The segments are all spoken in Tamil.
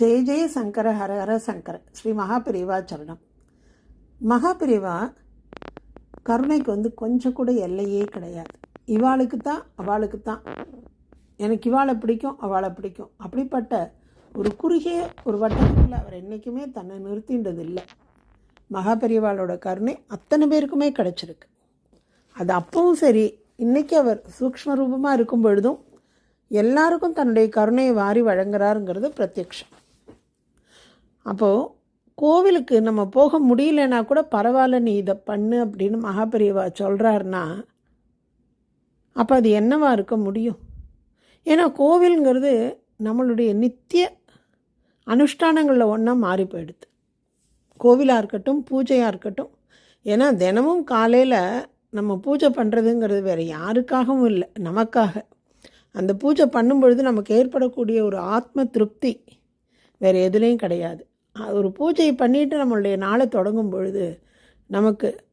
ஜெய ஜெய சங்கர ஹர ஹர சங்கர ஸ்ரீ மகாபிரிவா சரணம். மகாபிரிவா கருணைக்கு வந்து கொஞ்சம் கூட எல்லையே கிடையாது. இவாளுக்கு தான் அவளுக்கு தான் எனக்கு இவாளை பிடிக்கும் அவளை பிடிக்கும். அப்படிப்பட்ட ஒரு குறுகிய ஒரு வட்டத்தில் அவர் என்றைக்குமே தன்னை நிறுத்தின்றது இல்லை மகாபெரியவாளோட கருணை அத்தனை பேருக்குமே கிடச்சிருக்கு. அது அப்பவும் சரி இன்றைக்கி அவர் சூக்ஷ்ம ரூபமாக இருக்கும் பொழுதும் எல்லாருக்கும் தன்னுடைய கருணையை வாரி வழங்குறாருங்கிறது பிரத்யக்ஷம். அப்போது கோவிலுக்கு நம்ம போக முடியலன்னா கூட பரவாயில்ல நீ இதை பண்ணு அப்படின்னு மகாபெரியவா சொல்கிறாருன்னா அப்போ அது என்னவா இருக்க முடியும்? ஏன்னா கோவிலுங்கிறது நம்மளுடைய நித்திய அனுஷ்டானங்களில் ஒன்றா மாறி போயிடுது. கோவிலாக இருக்கட்டும் பூஜையாக இருக்கட்டும். ஏன்னா தினமும் காலையில் நம்ம பூஜை பண்ணுறதுங்கிறது வேறு யாருக்காகவும் இல்லை நமக்காக. அந்த பூஜை பண்ணும்பொழுது நமக்கு ஏற்படக்கூடிய ஒரு ஆத்ம திருப்தி வேறு எதுலேயும் கிடையாது. ஒரு பூஜையை பண்ணிட்டு நம்மளுடைய நாளை தொடங்கும் பொழுது நமக்கு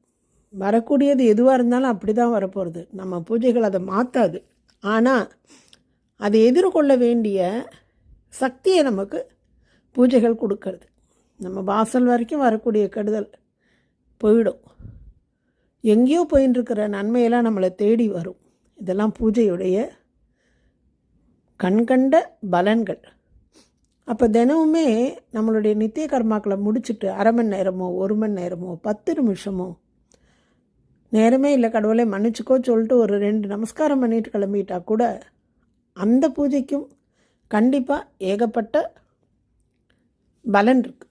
வரக்கூடியது எதுவாக இருந்தாலும் அப்படி தான் வரப்போகிறது நம்ம பூஜைகள் அதை மாற்றாது ஆனால் அதை எதிர்கொள்ள வேண்டிய சக்தியை நமக்கு பூஜைகள் கொடுக்கறது. நம்ம வாசல் வரைக்கும் வரக்கூடிய கெடுதல் போயிடும். எங்கேயோ போயின்னு நன்மையெல்லாம் நம்மளை தேடி வரும். இதெல்லாம் பூஜையுடைய கண்கண்ட பலன்கள். அப்போ தினமுமே நம்மளுடைய நித்திய கர்மாக்களை முடிச்சுட்டு அரை மணி நேரமோ ஒரு மணி நேரமோ பத்து நிமிஷமோ நேரமே இல்லை கடவுளை மன்னிச்சுக்கோ சொல்லிட்டு ஒரு ரெண்டு நமஸ்காரம் பண்ணிட்டு கிளம்பிட்டா கூட அந்த பூஜைக்கும் கண்டிப்பாக ஏகப்பட்ட பலன் இருக்கு.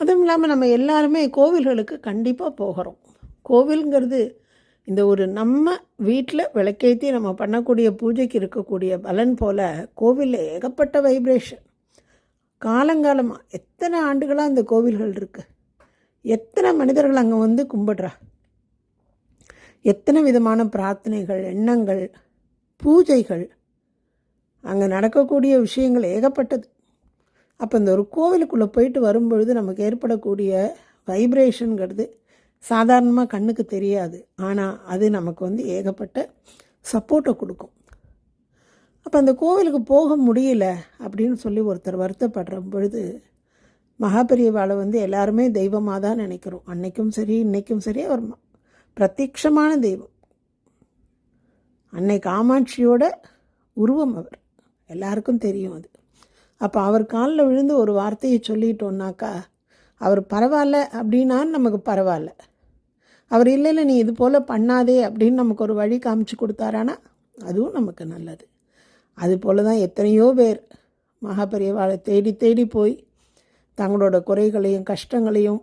அதுவும் இல்லாமல் நம்ம எல்லாருமே கோவில்களுக்கு கண்டிப்பாக போகிறோம். கோவிலுங்கிறது இந்த ஒரு நம்ம வீட்டில் விளக்கேற்றி நம்ம பண்ணக்கூடிய பூஜைக்கு இருக்கக்கூடிய பலன் போல் கோவிலில் ஏகப்பட்ட வைப்ரேஷன் காலங்காலமாக எத்தனை ஆண்டுகளாக அந்த கோவில்கள் இருக்குது எத்தனை மனிதர்கள் அங்கே வந்து கும்பிடுறா? எத்தனை விதமான பிரார்த்தனைகள் எண்ணங்கள் பூஜைகள் அங்கே நடக்கக்கூடிய விஷயங்கள் ஏகப்பட்டது. அப்போ இந்த ஒரு கோவிலுக்குள்ளே போயிட்டு வரும்பொழுது நமக்கு ஏற்படக்கூடிய வைப்ரேஷனுங்கிறது சாதாரணமாக கண்ணுக்கு தெரியாது. ஆனால் அது நமக்கு வந்து ஏகப்பட்ட சப்போர்ட்டை கொடுக்கும். அப்போ அந்த கோவிலுக்கு போக முடியல அப்படின்னு சொல்லி ஒருத்தர் வருத்தப்படுற பொழுது மகாபெரியவாளை வந்து எல்லாருமே தெய்வமாக தான் நினைக்கிறோம். அன்னைக்கும் சரி இன்றைக்கும் சரி அவர் ம- பிரத்யக்ஷமான தெய்வம். அன்னை காமாட்சியோட உருவம் அவர். எல்லாருக்கும் தெரியும் அது. அப்போ அவர் காலில் விழுந்து ஒரு வார்த்தையை சொல்லிட்டோன்னாக்கா அவர் பரவாயில்ல அப்படின்னா நமக்கு பரவாயில்ல. அவர் இல்லை இல்லை நீ இது போல் பண்ணாதே அப்படின்னு நமக்கு ஒரு வழி காமிச்சு கொடுத்தாரானா அதுவும் நமக்கு நல்லது. அது போல தான் எத்தனையோ பேர் மகாபெரியவாளை தேடி தேடி போய் தங்களோட குறைகளையும் கஷ்டங்களையும்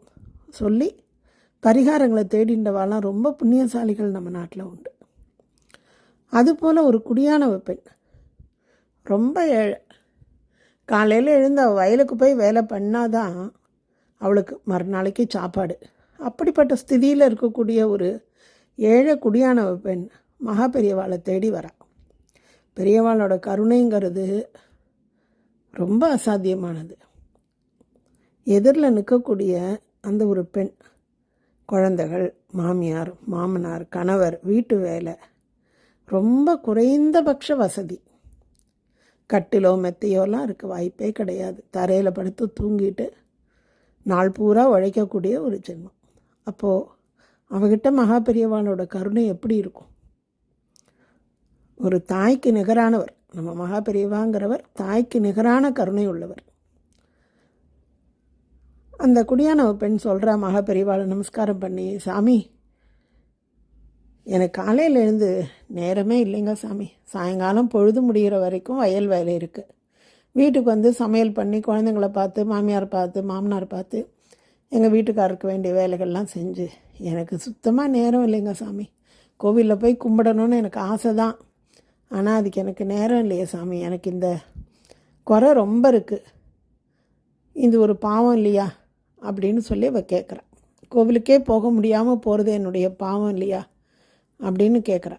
சொல்லி பரிகாரங்களை தேடின்றவாலாம் ரொம்ப புண்ணியசாலிகள் நம்ம நாட்டில் உண்டு. அதுபோல் ஒரு குடியான பெண். ரொம்ப ஏழை. காலையில் எழுந்து அவள் வயலுக்கு போய் வேலை பண்ணாதான் அவளுக்கு மறுநாளைக்கு சாப்பாடு. அப்படிப்பட்ட ஸ்திதியில் இருக்கக்கூடிய ஒரு ஏழை குடியான பெண் மகா பெரியவாளை தேடி வரா. பெரியவாளோட கருணைங்கிறது ரொம்ப அசாத்தியமானது. எதிரில் நிற்கக்கூடிய அந்த ஒரு பெண் குழந்தைகள் மாமியார் மாமனார் கணவர் வீட்டு வேலை ரொம்ப குறைந்தபட்ச வசதி. கட்டிலோ மெத்தையோலாம் இருக்க வாய்ப்பே கிடையாது. தரையில் படுத்து தூங்கிட்டு நாள் பூரா உழைக்கக்கூடிய ஒரு ஜென்மம். அப்போது அவகிட்ட மகா பெரியவாளோட கருணை எப்படி இருக்கும்? ஒரு தாய்க்கு நிகரானவர் நம்ம மகா பெரியவாங்கிறவர் தாய்க்கு நிகரான கருணை உள்ளவர். அந்த குடியான பெண் சொல்கிறா மகா பெரியவாளை நமஸ்காரம் பண்ணி சாமி எனக்கு காலையில் எழுந்து நேரமே இல்லைங்க சாமி. சாயங்காலம் பொழுது முடிகிற வரைக்கும் வயல் வேலை இருக்குது வீட்டுக்கு வந்து சமையல் பண்ணி குழந்தைங்கள பார்த்து மாமியார் பார்த்து மாமனார் பார்த்து எங்கள் வீட்டுக்காரருக்கு வேண்டிய வேலைகள்லாம் செஞ்சு. எனக்கு சுத்தமாக நேரம் இல்லைங்க சாமி. கோவிலில் போய் கும்பிடணும்னு எனக்கு ஆசை தான் ஆனால் அதுக்கு எனக்கு நேரம் இல்லையே சாமி. எனக்கு இந்த குறை ரொம்ப இருக்குது இது ஒரு பாவம் இல்லையா? அப்படின்னு சொல்லி அவள் கேட்குறா கோவிலுக்கே போக முடியாமல் போகிறது என்னுடைய பாவம் இல்லையா? அப்படின்னு கேட்குறா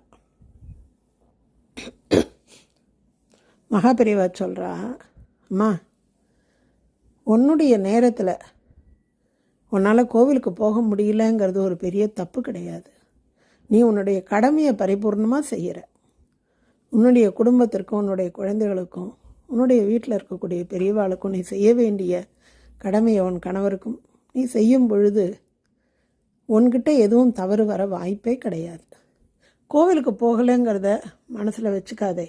மகாபெரியவா சொல்கிறா அம்மா உன்னுடைய நேரத்தில் உன்னால் கோவிலுக்கு போக முடியலங்கிறது ஒரு பெரிய தப்பு கிடையாது. நீ உன்னுடைய கடமையை பரிபூர்ணமாக செய்கிற உன்னுடைய குடும்பத்திற்கும் உன்னுடைய குழந்தைகளுக்கும் உன்னுடைய வீட்டில் இருக்கக்கூடிய பெரியவாளுக்கும் நீ செய்ய வேண்டிய கடமையை உன் கணவருக்கும் நீ செய்யும் பொழுது உன்கிட்ட எதுவும் தவறு வர வாய்ப்பே கிடையாது. கோவிலுக்கு போகலைங்கிறத மனசில் வச்சுக்காதே.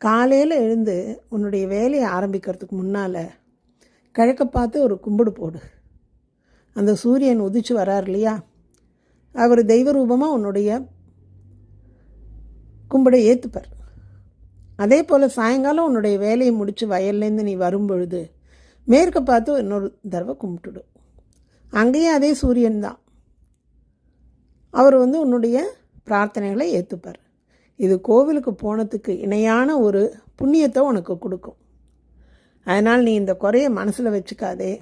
காலையில் எழுந்து உன்னுடைய வேலையை ஆரம்பிக்கிறதுக்கு முன்னால் கிழக்க பார்த்து ஒரு கும்பிடு போடு. அந்த சூரியன் உதிச்சு வரார் இல்லையா? அவர் தெய்வ ரூபமாக உன்னுடைய கும்பிடை ஏற்றுப்பார் அதே போல் சாயங்காலம் உன்னுடைய வேலையை முடித்து வயல்லேருந்து நீ வரும்பொழுது மேற்க பார்த்து இன்னொரு தடவை கும்பிட்டுடும் அங்கேயும் அதே சூரியன் தான். அவர் வந்து உன்னுடைய பிரார்த்தனைகளை ஏற்றுப்பார் இது கோவிலுக்கு போனதுக்கு இணையான ஒரு புண்ணியத்தை உனக்கு கொடுக்கும். அதனால் நீ இந்த குறையை மனசில் வச்சுக்காதே.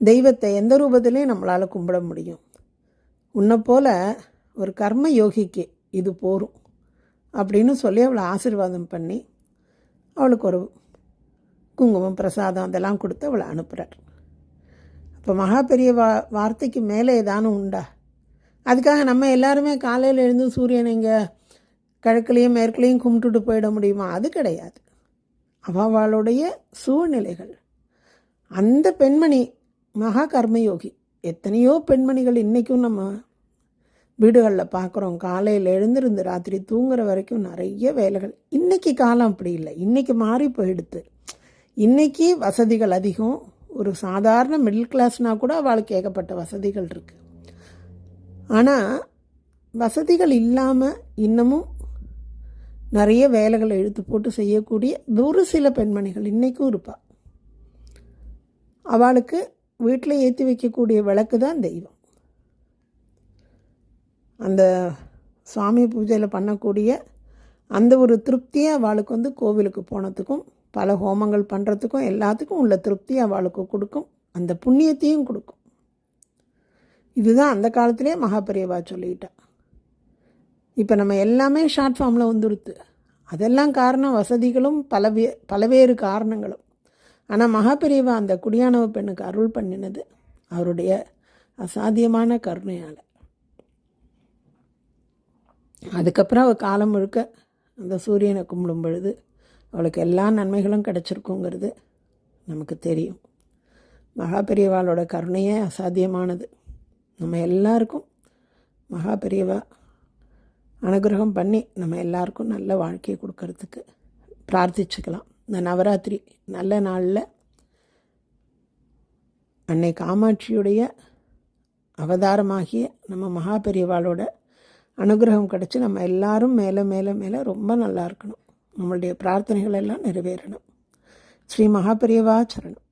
தெய்வத்தை எந்த ரூபத்திலையும் நம்மளால் கும்பிட முடியும்? உன்னை போல ஒரு கர்ம யோகிக்கு இது போரும் அப்படின்னு சொல்லி அவளை ஆசீர்வாதம் பண்ணி அவளுக்கு ஒரு குங்குமம் பிரசாதம் அதெல்லாம் கொடுத்து அவளை அனுப்புகிறார் அப்போ மகா பெரிய வா வார்த்தைக்கு மேலே ஏதானும் உண்டா? அதுக்காக நம்ம எல்லாருமே காலையில் எழுந்து சூரியனை இங்கே கிழக்குலேயும் மேற்குலேயும் கும்பிட்டுட்டு போயிட முடியுமா? அது கிடையாது. அவளுடைய சூழ்நிலைகள். அந்த பெண்மணி மகா கர்மயோகி எத்தனையோ பெண்மணிகள் இன்றைக்கும் நம்ம வீடுகளில் பார்க்குறோம் காலையில் எழுந்திருந்து ராத்திரி தூங்குற வரைக்கும் நிறைய வேலைகள். இன்றைக்கி காலம் அப்படி இல்லை. இன்றைக்கி மாறி போயிடுது. இன்றைக்கி வசதிகள் அதிகம். ஒரு சாதாரண மிடில் கிளாஸ்னால் கூட அவளுக்கு ஏகப்பட்ட வசதிகள் இருக்குது ஆனால் வசதிகள் இல்லாமல் இன்னமும் நிறைய வேலைகளை இழுத்து போட்டு செய்யக்கூடிய ஒரு சில பெண்மணிகள் இன்றைக்கும் இருப்பாள் அவளுக்கு வீட்டில் ஏற்றி வைக்கக்கூடிய விளக்கு தான் தெய்வம். அந்த சுவாமி பூஜையில் பண்ணக்கூடிய அந்த ஒரு திருப்தியை அவளுக்கு வந்து கோவிலுக்கு போனதுக்கும் பல ஹோமங்கள் பண்ணுறதுக்கும் எல்லாத்துக்கும் உள்ள திருப்தி அவளுக்கு கொடுக்கும் அந்த புண்ணியத்தையும் கொடுக்கும். இதுதான் அந்த காலத்திலே மகாபெரியவா சொல்லிட்டா. இப்போ நம்ம எல்லாமே ஷார்ட் ஃபார்மில் வந்துடுத்து அதெல்லாம் காரணம் வசதிகளும் பலவே பலவேறு காரணங்களும். ஆனால் மகாபெரியவா அந்த குடியானவ பெண்ணுக்கு அருள் பண்ணினது அவருடைய அசாத்தியமான கருணையால். அதுக்கப்புறம் அவள் காலம் முழுக்க அந்த சூரியனை கும்பிடும் பொழுது அவளுக்கு எல்லா நன்மைகளும் கிடச்சிருக்குங்கிறது நமக்கு தெரியும். மகாபெரியவாளோட கருணையே அசாத்தியமானது. நம்ம எல்லாருக்கும் மகா பெரியவா அனுகிரகம் பண்ணி நம்ம எல்லாருக்கும் நல்ல வாழ்க்கையை கொடுக்கறதுக்கு பிரார்த்திச்சுக்கலாம். இந்த நவராத்திரி நல்ல நாளில் அன்னை காமாட்சியுடைய அவதாரமாகிய நம்ம மகா பெரியவாளோட அனுகிரகம் கிடச்சி நம்ம எல்லாரும் மேலே மேலே மேலே ரொம்ப நல்லா இருக்கணும். நம்மளுடைய பிரார்த்தனைகள் எல்லாம் நிறைவேறணும். ஸ்ரீ மகாபெரியவா சரணம்.